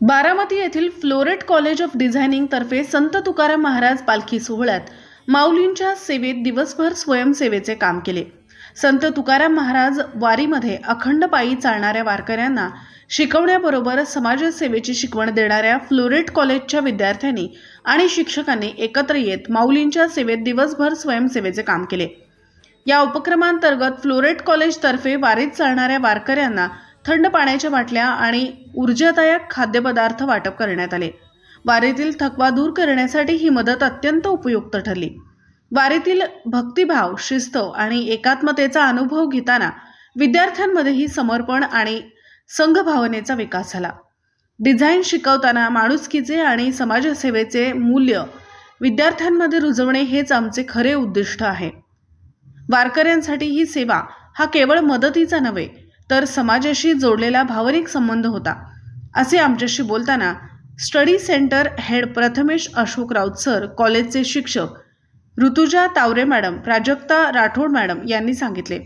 बारामती येथील flow rate college of designing तर्फे संत तुकाराम महाराज पालखी सोहळ्यात माऊलींच्या सेवेत दिवसभर स्वयंसेवेचे काम केले. संत तुकाराम महाराज वारीमध्ये अखंड पायी चालणाऱ्या वारकऱ्यांना शिकवण्याबरोबर समाजसेवेची शिकवण देणाऱ्या फ्लोरेट कॉलेजच्या विद्यार्थ्यांनी आणि शिक्षकांनी एकत्र येत माऊलींच्या सेवेत दिवसभर स्वयंसेवेचे काम केले. या उपक्रमांतर्गत फ्लोरेट कॉलेजतर्फे वारीत चालणाऱ्या वारकऱ्यांना थंड पाण्याच्या बाटल्या आणि ऊर्जादायक खाद्यपदार्थ वाटप करण्यात आले. वारीतील थकवा दूर करण्यासाठी ही मदत अत्यंत उपयुक्त ठरली. वारीतील भक्तिभाव शिस्त आणि एकात्मतेचा अनुभव घेताना विद्यार्थ्यांमध्येही समर्पण आणि संघभावनेचा विकास झाला. डिझाईन शिकवताना माणुसकीचे आणि समाजसेवेचे मूल्य विद्यार्थ्यांमध्ये रुजवणे हेच आमचे खरे उद्दिष्ट आहे. वारकऱ्यांसाठी ही सेवा हा केवळ मदतीचा नव्हे तर समाजाशी जोडलेला भावनिक संबंध होता. असे आमच्याशी बोलताना study centre head Prathamesh Ashok Raut sir कॉलेजचे शिक्षक ऋतुजा तावरे मॅडम प्राजक्ता राठोड मॅडम यांनी सांगितले.